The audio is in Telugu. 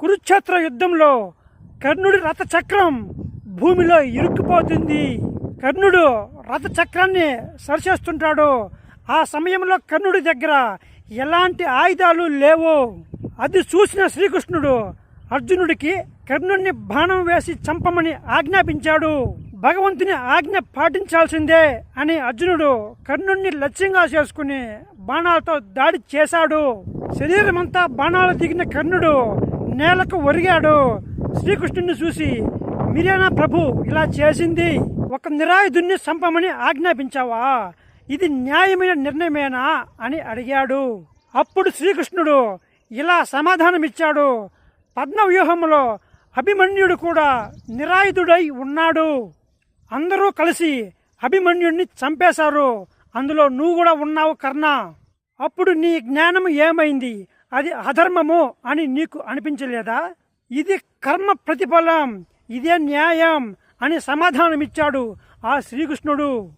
కురుక్షేత్ర యుద్ధంలో కర్ణుడి రథచక్రం భూమిలో ఇరుక్కుపోతుంది. కర్ణుడు రథచక్రాన్ని సరిచేస్తుంటాడు. ఆ సమయంలో కర్ణుడి దగ్గర ఎలాంటి ఆయుధాలు లేవు. అది చూసిన శ్రీకృష్ణుడు అర్జునుడికి కర్ణుడిని బాణం వేసి చంపమని ఆజ్ఞాపించాడు. భగవంతుని ఆజ్ఞ పాటించాల్సిందే అని అర్జునుడు కర్ణుడిని లక్ష్యంగా చేసుకుని బాణాలతో దాడి చేశాడు. శరీరమంతా బాణాలు దిగిన కర్ణుడు నేలకు ఒరిగాడు. శ్రీకృష్ణుని చూసి మీరేనా ప్రభు ఇలా చేసింది? ఒక నిరాయుధుణ్ణి చంపమని ఆజ్ఞాపించావా? ఇది న్యాయమైన నిర్ణయమేనా? అని అడిగాడు. అప్పుడు శ్రీకృష్ణుడు ఇలా సమాధానమిచ్చాడు. పద్మవ్యూహంలో అభిమన్యుడు కూడా నిరాయుధుడై ఉన్నాడు. అందరూ కలిసి అభిమన్యుడిని చంపేశారు. అందులో నువ్వు కూడా ఉన్నావు కర్ణ. అప్పుడు నీ జ్ఞానం ఏమైంది? అది అధర్మము అని నీకు అనిపించలేదా? ఇది కర్మ ప్రతిఫలం ఇదే న్యాయం అని సమాధానమిచ్చాడు ఆ శ్రీకృష్ణుడు.